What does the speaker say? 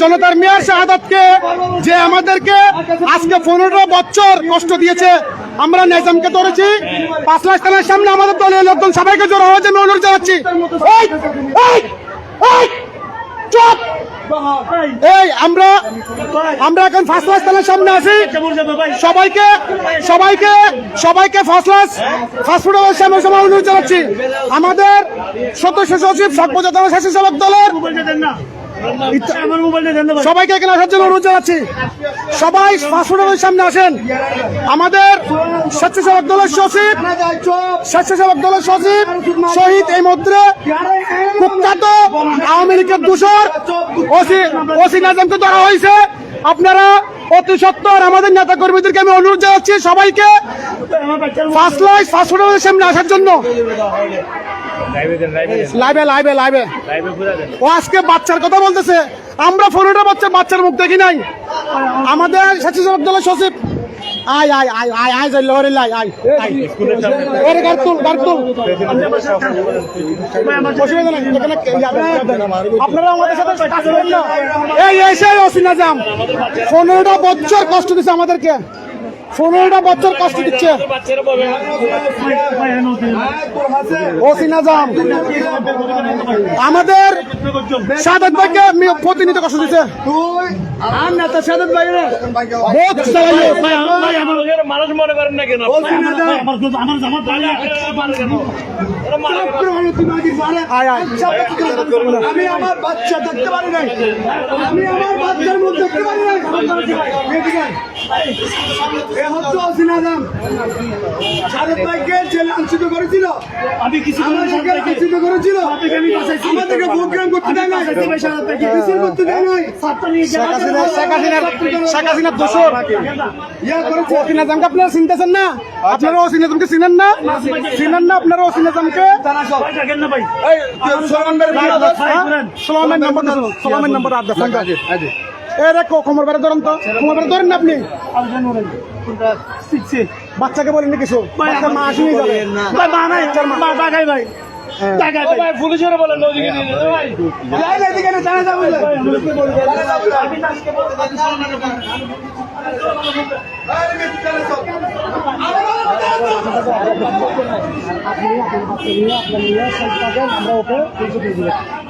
জনতার মেয়র শাহাদতকে, যে আমাদেরকে আজকে পনেরো বছর কষ্ট দিয়েছে, আমরা নেজামকে ধরেছি পাঁচ লাখ থানার সামনে আমাদের দলীয় লোকজন সবাইকে জোর হওয়ার জন্য অনুরোধ জানাচ্ছি চুপ! এই, আমরা আমরা এখন ফার্স্ট ক্লাস থানার সামনে আছি। সবাইকে সবাইকে সবাইকে ফার্স্ট ক্লাস ফাস্ট ফুডের সামনে সবাই অনুরোধ জানাচ্ছি। আমাদের সদস্য সচিব সর্বজাতনা স্বেচ্ছাসেবক দলের সবাইকে এখানে আসার জন্য অনুরোধ জানাচ্ছি। সবাই ফাস্ট ফুডের সামনে আসেন। আমাদের স্বেচ্ছাসেবক দলের সচিব, স্বেচ্ছাসেবক দলের সচিব শহীদ এই মধ্যে কুখ্যাত আওয়ামী লীগের দূষর। ওসি ওসি নাজমকে ধরা হয়েছে। আপনারা অতি সত্তর আমাদের নেতা কর্মীদেরকে আমি অনুরোধ জানাচ্ছি সবাইকে ফার্স্ট ফার্স্ট সামনে আসার জন্য। বাচ্চার কথা বলতেছে। আমরা পনেরোটা বাচ্চা বাচ্চার মুখ দেখি নাই। আমাদের স্বেচ্ছাসেবক দলের সচিব আয় আয় আয় আয় আয় যাই লহরে লাই, আয়। ওরে গার্তুল গার্তুল অসুবিধা নাই এখানে আপনারা আমাদের সাথে কাজ করেন না। এই পনেরোটা বছর কষ্ট দিচ্ছে আমাদেরকে। পনেরোটা বছর কষ্ট দিচ্ছে। আমাদের সাদাত ভাইকে মি- প্রতিনিধি কষ্ট দিচ্ছে আর নেতা সাদাত ভাই মানুষ মনে করেন না কেন? আমি আমার বাচ্চা দেখতে পারি নাই। আমি আমার বাচ্চার মুখ দেখতে পারি নাই। এ হচ্ছে অসিনাদাম সাদেক ভাইকে যে লাঞ্ছিত করেছিল। আমি কিছু আমাদেরকে লাঞ্ছিত করেছিল। আমাদেরকে প্রোগ্রাম করতে দেয় নাই। মিছিল করতে দেয় শেখ হাসিনার দোষর। অসিনা জামকে আপনারা চিনতেছেন না? আপনারা অসিনা জামকে চিনেন না? চিনেন না আপনারা অসিনা জামকে? সোলামের নম্বর সোলামের নম্বর আর দেখুন এ রেখো কোমর বেড়ে ধরুন তো। কোমর বেড়ে ধরেন না আপনি? বাচ্চাকে বলেন না কিছু। বাচ্চা মা আসেনি যাবে পুলিশের বলেন ওদিকে নিয়ে ভাই। যাই না এদিকে না